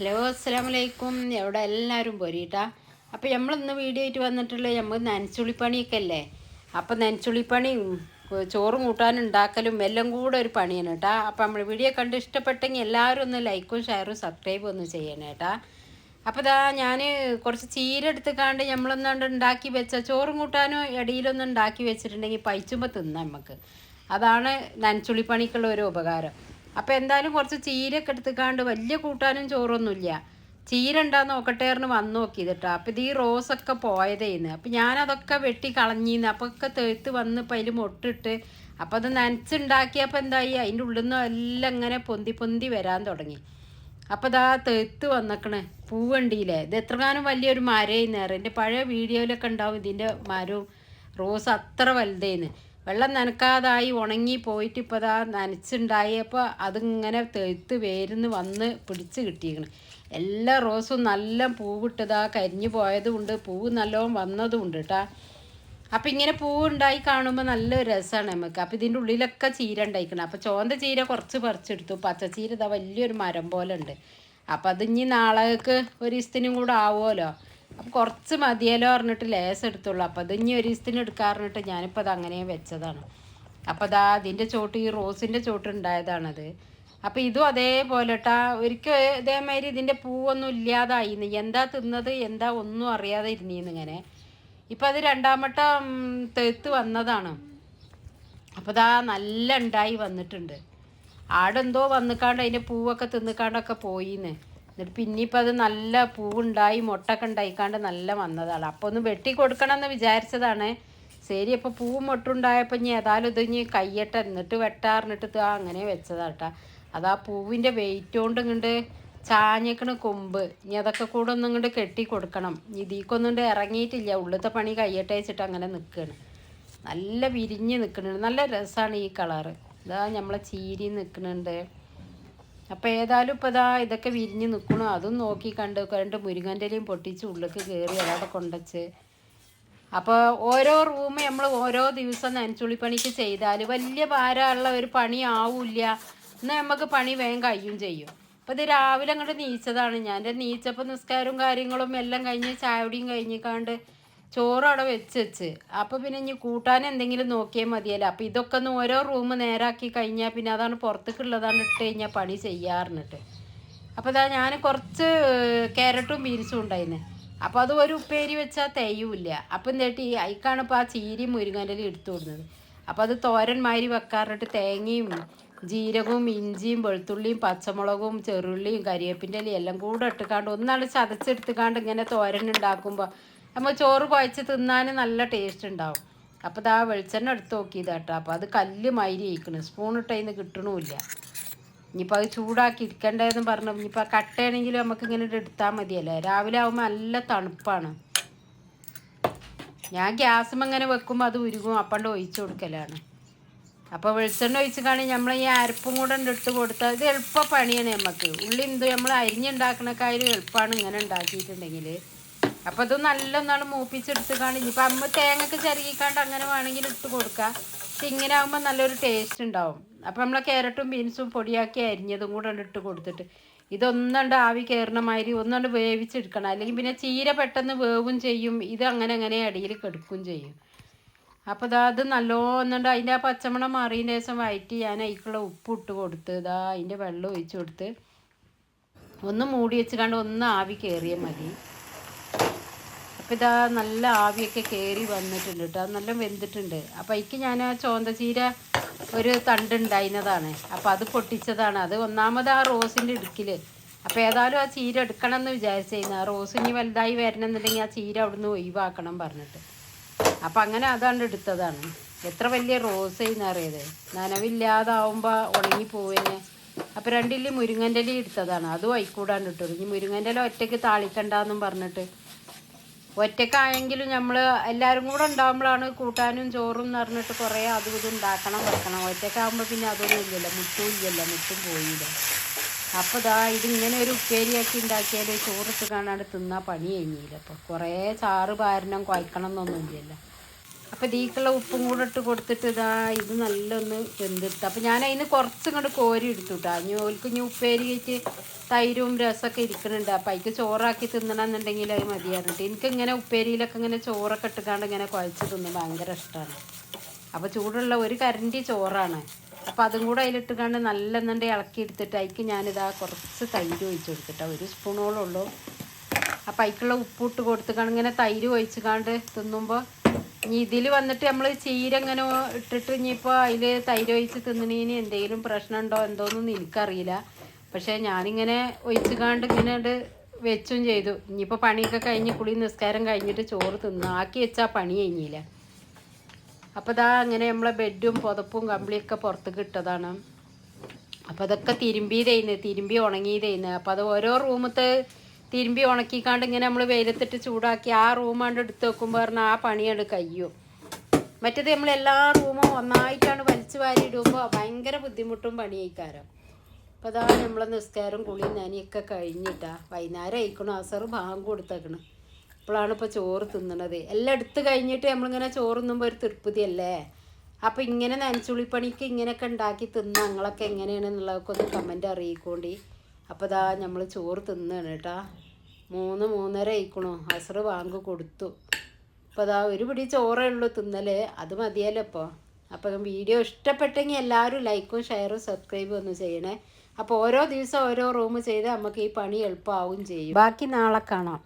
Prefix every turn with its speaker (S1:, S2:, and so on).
S1: Hello അസ്സാം വലൈക്കും എവിടെ എല്ലാവരും പോരീട്ടാ? അപ്പോൾ നമ്മളിന്ന് വീഡിയോ ആയിട്ട് വന്നിട്ടുള്ളത് നമ്മൾ നനച്ചുള്ളിപ്പണിയൊക്കെ അല്ലേ അപ്പോൾ നനച്ചുള്ളിപ്പണിയും ഉം, ചോറും കൂട്ടാനും ഉണ്ടാക്കലും എല്ലാം കൂടെ ഒരു പണിയാണ് കേട്ടാ. അപ്പോൾ നമ്മൾ വീഡിയോ കണ്ട് ഇഷ്ടപ്പെട്ടെങ്കിൽ എല്ലാവരും ഒന്ന് ലൈക്കും ഷെയറും സബ്സ്ക്രൈബും ഒന്ന് ചെയ്യണം കേട്ടാ. അപ്പോൾ ഇതാ ഞാൻ കുറച്ച് ചീര എടുത്തുകാണ്ട് നമ്മളൊന്നുകൊണ്ട് ഉണ്ടാക്കി വെച്ച ചോറും കൂട്ടാനും ഇടയിലൊന്നും ഉണ്ടാക്കി വെച്ചിട്ടുണ്ടെങ്കിൽ പൈച്ചുമ്പോൾ തിന്നാം നമുക്ക് അതാണ് നനച്ചുള്ളിപ്പണിക്കുള്ള ഒരു ഉപകാരം. അപ്പോൾ എന്തായാലും കുറച്ച് ചീരയൊക്കെ എടുത്തുകാണ്ട് വലിയ കൂട്ടാനും ചോറൊന്നുമില്ല. ചീര ഉണ്ടാന്ന് നോക്കട്ടേറിന് വന്ന് നോക്കിയതിട്ടോ അപ്പോൾ ഇത് ഈ റോസൊക്കെ പോയതേന്ന്. അപ്പോൾ ഞാനതൊക്കെ വെട്ടി കളഞ്ഞിന്ന്. അപ്പോൾ ഒക്കെ തെഴുത്ത് വന്ന് ഇപ്പം അതിൽ മൊട്ടിട്ട് അപ്പോൾ അത് നനച്ചുണ്ടാക്കിയപ്പോൾ എന്തായി? അതിന്റെ ഉള്ളിൽ നിന്ന് എല്ലാം ഇങ്ങനെ പൊന്തി പൊന്തി വരാൻ തുടങ്ങി. അപ്പോൾ ഇതാ തേത്ത് വന്നേക്കണ്. പൂവണ്ടിയില്ലേ? ഇത് എത്രകാലം വലിയൊരു മരയിന്നേരം എന്റെ പഴയ വീഡിയോയിലൊക്കെ ഉണ്ടാവും ഇതിന്റെ മരവും റോസ് അത്ര വലുതേന്ന്. വെള്ളം നനക്കാതായി ഉണങ്ങി പോയിട്ട് ഇപ്പോൾ അതാ നനച്ചുണ്ടായപ്പോൾ അതിങ്ങനെ തെഴുത്ത് വേരുന്ന് വന്ന് പിടിച്ച് കിട്ടിയിരിക്കണം എല്ലാ റോസും നല്ല പൂവിട്ടതാ കരിഞ്ഞു പോയതും ഉണ്ട് പൂവ് നല്ലോണം വന്നതും ഉണ്ട് കേട്ടാ അപ്പം ഇങ്ങനെ പൂവുണ്ടായി കാണുമ്പോൾ നല്ല രസമാണ് നമുക്ക് അപ്പം ഇതിന്റെ ഉള്ളിലൊക്കെ ചീര ഉണ്ടായിക്കണം അപ്പം ചോന്ത ചീര കുറച്ച് പറിച്ചെടുത്തു. പച്ചച്ചീര ഇതാ വലിയൊരു മരം പോലെ ഉണ്ട് അപ്പം അത് ഇനി നാളേക്ക് ഒരു ഇസ്തിനും കൂടെ ആവുമല്ലോ അപ്പം കുറച്ച് മതിയല്ലോ പറഞ്ഞിട്ട് ലേസ് എടുത്തുള്ളൂ. അപ്പം അത് ഇനി ഒരു ദിവസത്തിന് എടുക്കാറിഞ്ഞിട്ട് ഞാനിപ്പോൾ അത് അങ്ങനെ വെച്ചതാണ്. അപ്പം അതാ അതിന്റെ ചോട്ട് ഈ റോസിന്റെ ചോട്ട് ഉണ്ടായതാണത്. അപ്പം ഇതും അതേപോലെ ട്ടാ ഒരിക്കൽ ഇതേമാതിരി ഇതിന്റെ പൂവൊന്നും ഇല്ലാതായിന്ന്. എന്താ തിന്നത് എന്താ ഒന്നും അറിയാതെ ഇരുന്നീന്ന് ഇപ്പം അത് രണ്ടാമട്ടം തെത്ത് വന്നതാണ്. അപ്പോൾ ഇതാ നല്ല ഉണ്ടായി വന്നിട്ടുണ്ട്. ആടെന്തോ വന്നിക്കാണ്ട് അതിന്റെ പൂവൊക്കെ തിന്നിക്കാണ്ടൊക്കെ പോയിന്ന്. എന്നിട്ട് പിന്നെ ഇപ്പം അത് നല്ല പൂവുണ്ടായി മുട്ടൊക്കെ ഉണ്ടായിക്കാണ്ട് നല്ല വന്നതാണ്. അപ്പോൾ ഒന്ന് വെട്ടി കൊടുക്കണം എന്ന് വിചാരിച്ചതാണ്. ശരി അപ്പോൾ പൂവും മുട്ടുണ്ടായപ്പോൾ ഇനി ഏതായാലും ഇത് കയ്യട്ടെ. എന്നിട്ട് വെട്ടാറിഞ്ഞിട്ട് ആ അങ്ങനെ വെച്ചതാട്ടാ. അത് ആ പൂവിന്റെ വെയിറ്റ് കൊണ്ട് ഇങ്ങോട്ട് ചാഞ്ഞേക്കണ കൊമ്പ്. ഇനി അതൊക്കെ കൂടെ ഒന്നും ഇങ്ങോട്ട് കെട്ടി കൊടുക്കണം. ഇതിക്കൊന്നുകൊണ്ട് ഇറങ്ങിയിട്ടില്ല. ഉള്ളത്തെ പണി കയ്യട്ടെ വെച്ചിട്ട് അങ്ങനെ നിൽക്കുകയാണ് നല്ല വിരിഞ്ഞ് നിൽക്കുന്നുണ്ട് നല്ല രസമാണ് ഈ കളറ്. ഇതാ നമ്മളെ ചീരി നിൽക്കുന്നുണ്ട് അപ്പോൾ ഏതായാലും ഇപ്പോൾ ഇതാ ഇതൊക്കെ വിരിഞ്ഞ് നിൽക്കണു അതും നോക്കി കണ്ട് രണ്ട് മുരിങ്ങന്റെലയും പൊട്ടിച്ച് ഉള്ളിലേക്ക് കയറി അതവിടെ കൊണ്ടച്ച്. അപ്പോൾ ഓരോ റൂം നമ്മൾ ഓരോ ദിവസം നനച്ചുള്ളിപ്പണിക്ക് ചെയ്താൽ വലിയ ഭാരമുള്ള ഒരു പണി ആവില്ല. എന്നാൽ നമുക്ക് പണി വേഗം കഴിയും ചെയ്യും. അപ്പോൾ ഇത് രാവിലെ അങ്ങോട്ട് നീച്ചതാണ്. ഞാൻ നീച്ചപ്പോൾ നിസ്കാരവും കാര്യങ്ങളും എല്ലാം കഴിഞ്ഞ് ചായയുടെയും കഴിഞ്ഞിക്കാണ്ട് ചോറ് അവിടെ വെച്ച് വെച്ച് അപ്പോൾ പിന്നെ ഇനി കൂട്ടാൻ എന്തെങ്കിലും നോക്കിയാൽ മതിയല്ലോ. അപ്പോൾ ഇതൊക്കെ ഒന്ന് ഓരോ റൂം നേരാക്കി കഴിഞ്ഞാൽ പിന്നെ അതാണ് പുറത്തേക്കുള്ളതാണ് ഇട്ട് കഴിഞ്ഞാൽ പണി ചെയ്യാറുന്നിട്ട് അപ്പോൾ ഇതാ ഞാൻ കുറച്ച് ക്യാരറ്റും ബീൻസും ഉണ്ടായിരുന്നു അപ്പോൾ അത് ഒരു ഉപ്പേരി വെച്ചാൽ തേയുമില്ല അപ്പം എന്നിട്ട് ഈ അയിക്കാണ് ഇപ്പോൾ ആ ചീരി മുരുങ്ങന്റെ എടുത്തു കൊടുക്കുന്നത് അപ്പോൾ അത് തോരന്മാരി വെക്കാറിട്ട് തേങ്ങയും ജീരകവും ഇഞ്ചിയും വെളുത്തുള്ളിയും പച്ചമുളകും ചെറുള്ളിയും കരിവേപ്പിന്റെ എല്ലാം കൂടെ ഇട്ടുകാണ്ട് ഒന്നാണ് ചതച്ചെടുത്തുകാണ്ട് ഇങ്ങനെ തോരൻ ഉണ്ടാക്കുമ്പോൾ നമ്മൾ ചോറ് കുഴച്ച് തിന്നാൻ നല്ല ടേസ്റ്റ് ഉണ്ടാവും. അപ്പോൾ ഇതാ വെളിച്ചെണ്ണ എടുത്ത് നോക്കിയത് കേട്ടോ. അപ്പോൾ അത് കല്ല് മാതിരി ഇരിക്കണം സ്പൂൺ ഇട്ടതിന് കിട്ടണമില്ല ഇനിയിപ്പോൾ അത് ചൂടാക്കി ഇരിക്കണ്ടേന്ന് പറഞ്ഞു. ഇനിയിപ്പോൾ കട്ടയാണെങ്കിലും നമുക്ക് ഇങ്ങനെ എടുത്താൽ മതിയല്ലേ? രാവിലെ ആകുമ്പോൾ നല്ല തണുപ്പാണ്. ഞാൻ ഗ്യാസും അങ്ങനെ വെക്കുമ്പോൾ അത് ഉരുകും. അപ്പണ്ട് ഒഴിച്ചു കൊടുക്കലാണ്. അപ്പോൾ വെളിച്ചെണ്ണ ഒഴിച്ച് കാണി നമ്മൾ ഈ അരപ്പും കൂടെ ഇട്ട് കൊടുത്താൽ ഇത് എളുപ്പ പണിയാണ് നമുക്ക് ഉള്ളി എന്ത്? നമ്മൾ അരിഞ്ഞുണ്ടാക്കണക്കായാലും എളുപ്പമാണ് ഇങ്ങനെ ഉണ്ടാക്കിയിട്ടുണ്ടെങ്കിൽ അപ്പോൾ ഇത് നല്ലൊന്നാണ് മൂപ്പിച്ചെടുത്ത് കാണി ഇനിയിപ്പോൾ അമ്മ തേങ്ങക്ക് ചരുകിക്കാണ്ട് അങ്ങനെ വേണമെങ്കിൽ ഇട്ട് കൊടുക്കുക പക്ഷെ ഇങ്ങനെ ആകുമ്പോൾ നല്ലൊരു ടേസ്റ്റ് ഉണ്ടാവും. അപ്പോൾ നമ്മളെ കാരറ്റും ബീൻസും പൊടിയാക്കി അരിഞ്ഞതും കൂടെ ഇട്ട് കൊടുത്തിട്ട് ഇതൊന്നുണ്ട് ആവി കയറുന്ന മാതിരി ഒന്നുകൊണ്ട് വേവിച്ചെടുക്കണം. അല്ലെങ്കിൽ പിന്നെ ചീര പെട്ടെന്ന് വേവും ചെയ്യും. ഇത് അങ്ങനെ അങ്ങനെ അടിയിൽ കെടുക്കും ചെയ്യും. അപ്പോൾ ഇതാ അത് നല്ലോന്നുണ്ട് അതിന്റെ ആ പച്ചമണം മാറിയ ശേഷം വയറ്റി ഞാൻ അതിക്കുള്ള ഉപ്പ് ഇട്ട് കൊടുത്ത് ഇതാ അതിന്റെ വെള്ളം ഒഴിച്ചു കൊടുത്ത് ഒന്ന് മൂടി വെച്ച് കണ്ട് ഒന്ന് ആവി കയറിയാൽ മതി. അപ്പോൾ ഇതാ നല്ല ആവിയൊക്കെ കയറി വന്നിട്ടുണ്ട് കേട്ടോ നല്ല വെന്തിട്ടുണ്ട്. അപ്പം അതിക്ക് ഞാൻ ആ ചോന്തചീര ഒരു തണ്ട് അപ്പോൾ അത് പൊട്ടിച്ചതാണ്. അത് ഒന്നാമത് ആ റോസിന്റെ ഇടുക്കിൽ അപ്പോൾ ഏതായാലും ആ ചീര എടുക്കണം എന്ന് വിചാരിച്ചിരുന്നു ആ റോസ് ഇനി വലുതായി വരണമെന്നുണ്ടെങ്കിൽ ആ ചീര അവിടുന്ന് ഒഴിവാക്കണം പറഞ്ഞിട്ട്. അപ്പം അങ്ങനെ അതാണ് എടുത്തതാണ്. എത്ര വലിയ റോസ് എന്നറിയത് നനവില്ലാതാവുമ്പോൾ ഉണങ്ങി പോവുന്നെ. അപ്പം രണ്ടിൽ മുരിങ്ങന്റെ എടുത്തതാണ്. അതും അയിക്കൂടാണ്ട് ഇട്ടത് ഇനി മുരിങ്ങന്റെ ഒറ്റയ്ക്ക് താളിക്കണ്ടെന്നും പറഞ്ഞിട്ട് ഒറ്റക്കായെങ്കിലും നമ്മൾ എല്ലാവരും കൂടെ ഉണ്ടാകുമ്പോഴാണ് കൂട്ടാനും ചോറും എന്ന് പറഞ്ഞിട്ട് കുറേ അതും ഇതും ഉണ്ടാക്കണം വെക്കണം. ഒറ്റക്കാകുമ്പോൾ പിന്നെ അതൊന്നും ഇല്ലല്ലോ. മുട്ടും ഇല്ലല്ലോ. മുട്ടും പോയില്ല. അപ്പോൾ ഇതാ ഇതിങ്ങനെ ഒരു ഉപ്പേരിയാക്കി ഉണ്ടാക്കിയാൽ ചോറിട്ട് കാണാണ്ട് തിന്നാൽ പണി കഴിഞ്ഞില്ല. അപ്പോൾ കുറേ ചാറ് പാരണം കുഴക്കണം എന്നൊന്നും ഇല്ലല്ലോ. അപ്പോൾ ഇതിലേക്കുള്ള ഉപ്പും കൂടെ ഇട്ട് കൊടുത്തിട്ട് ഇതാ ഇത് നല്ലൊന്ന് വെന്തിട്ട് അപ്പോൾ ഞാൻ അതിന് കുറച്ച് ഇങ്ങോട്ട് കോരി എടുത്തു കേട്ടോ ഇനി ഓൽക്ക് ഇനി ഉപ്പേരി വെച്ച് തൈരും രസമൊക്കെ ഇരിക്കുന്നുണ്ട് അപ്പോൾ അതിക്ക് ചോറാക്കി തിന്നണമെന്നുണ്ടെങ്കിൽ അത് മതിയാറുണ്ട് എനിക്കിങ്ങനെ ഉപ്പേരിയിലൊക്കെ ഇങ്ങനെ ചോറൊക്കെ ഇട്ടുകാണ്ട് ഇങ്ങനെ കുഴച്ച് തിന്ന് ഭയങ്കര ഇഷ്ടമാണ് അപ്പോൾ ചൂടുള്ള ഒരു കരണ്ടി ചോറാണ്. അപ്പോൾ അതും കൂടെ അതിലിട്ടുകൊണ്ട് നല്ല എന്നുണ്ട് ഇളക്കി എടുത്തിട്ട് അതിക്ക് ഞാനിതാ കുറച്ച് തൈര് ഒഴിച്ച് കൊടുത്തിട്ടാ ഒരു സ്പൂണോളം ഉള്ളൂ. അപ്പം അതിക്കുള്ള ഉപ്പിട്ട് കൊടുത്തുകൊണ്ട് ഇങ്ങനെ തൈര് ഒഴിച്ചുകാണ്ട് തിന്നുമ്പോൾ ഇനി ഇതിൽ വന്നിട്ട് നമ്മൾ ചീര ഇങ്ങനെ ഇട്ടിട്ട് ഇനിയിപ്പോൾ അതിൽ തൈര് ഒഴിച്ച് തിന്നണീന് എന്തെങ്കിലും പ്രശ്നമുണ്ടോ എന്തോന്നും എനിക്കറിയില്ല. പക്ഷേ ഞാനിങ്ങനെ ഒഴിച്ചുകാണ്ട് ഇങ്ങനെ ഉണ്ട് വെച്ചും ചെയ്തു. ഇനിയിപ്പോൾ പണിയൊക്കെ കഴിഞ്ഞ് കുളി നിസ്കാരം കഴിഞ്ഞിട്ട് ചോറ് തിന്നു ആക്കി വെച്ചാൽ പണി കഴിഞ്ഞില്ല. അപ്പോൾ ഇതാ അങ്ങനെ നമ്മളെ ബെഡും പുതപ്പും കമ്പിളിയൊക്കെ പുറത്തേക്ക് ഇട്ടതാണ്. അപ്പോൾ അതൊക്കെ തിരുമ്പിയതേന്ന് തിരുമ്പി ഉണങ്ങിയതേന്ന്. അപ്പോൾ അത് ഓരോ റൂമത്തെ തിരുമ്പി ഉണക്കിക്കാണ്ട് ഇങ്ങനെ നമ്മൾ വെയിലത്തിട്ട് ചൂടാക്കി ആ റൂമാണ്ട് എടുത്ത് വെക്കുമ്പോൾ പറഞ്ഞാൽ ആ പണിയാണ് കയ്യോ മറ്റേത് നമ്മൾ എല്ലാ റൂമും ഒന്നായിട്ടാണ് വലിച്ചു വാരി ഇടുമ്പോൾ ഭയങ്കര ബുദ്ധിമുട്ടും പണിയേക്കാരം. അപ്പോൾ അതാ നമ്മളെ നിസ്കാരം കുളി നനിയൊക്കെ കഴിഞ്ഞിട്ടാ വൈകുന്നേരം ആയിക്കണം സാറ് ഭാഗം കൊടുത്തേക്കണം. ഇപ്പോഴാണ് ഇപ്പോൾ ചോറ് തിന്നണത്. എല്ലാം എടുത്ത് കഴിഞ്ഞിട്ട് നമ്മളിങ്ങനെ ചോറ് തിന്നുമ്പോൾ ഒരു തൃപ്തിയല്ലേ? അപ്പോൾ ഇങ്ങനെ നനച്ചുള്ളിപ്പണിക്ക് ഇങ്ങനെയൊക്കെ ഉണ്ടാക്കി തിന്ന ഞങ്ങളൊക്കെ എങ്ങനെയാണെന്നുള്ളതൊക്കെ ഒന്ന് കമന്റ് അറിയിക്കോണ്ടി. അപ്പോൾ ഇതാ നമ്മൾ ചോറ് തിന്നാണ് കേട്ടാ. മൂന്ന് മൂന്നര ആയിക്കണു. അസറ് വാങ്ക് കൊടുത്തു. അപ്പോൾ അതാ ഒരു പിടി ചോറേ ഉള്ളൂ തിന്നൽ അത് മതിയല്ലോ ഇപ്പോൾ അപ്പം വീഡിയോ ഇഷ്ടപ്പെട്ടെങ്കിൽ എല്ലാവരും ലൈക്കും ഷെയറും സബ്സ്ക്രൈബും ഒന്നും ചെയ്യണേ. അപ്പോൾ ഓരോ ദിവസം ഓരോ റൂം ചെയ്ത് നമുക്ക് ഈ പണി എളുപ്പമാവും ചെയ്യും. ബാക്കി നാളെ കാണാം.